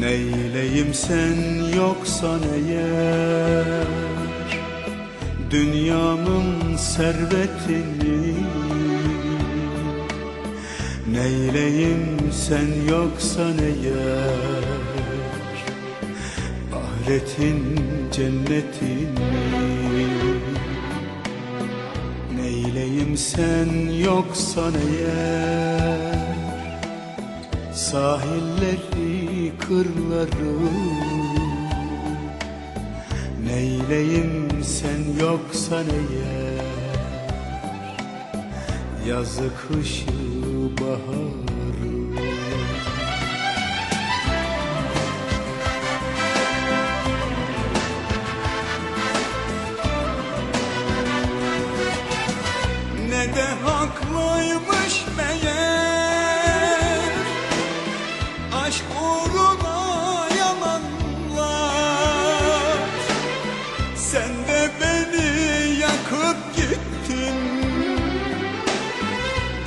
Neyleyim sen yoksan eğer Dünyamın servetini. Neyleyim sen yoksan eğer Ahiretin cennetini. Neyleyim sen yoksan eğer Sahilleri, kırları. Neyleyim sen yoksan eğer Yazı, kışı, baharı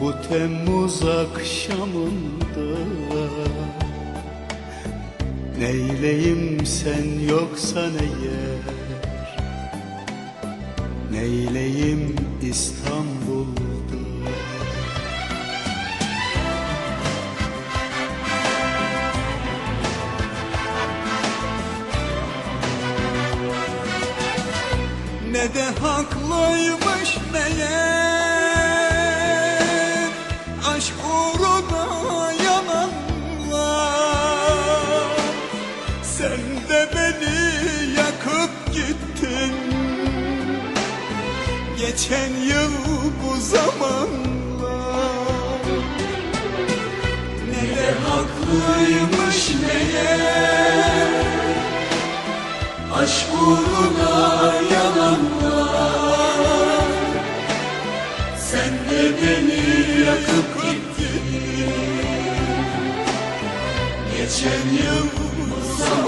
bu Temmuz akşamında Neyleyim sen yoksan eğer Neyleyim İstanbul'da? Ne de haklıymış Geçen yıl bu zamanlar Neler haklıymış meğer Aşk uğruna yalanlar Sen de beni yakıp gittin Geçen yıl bu zamanlar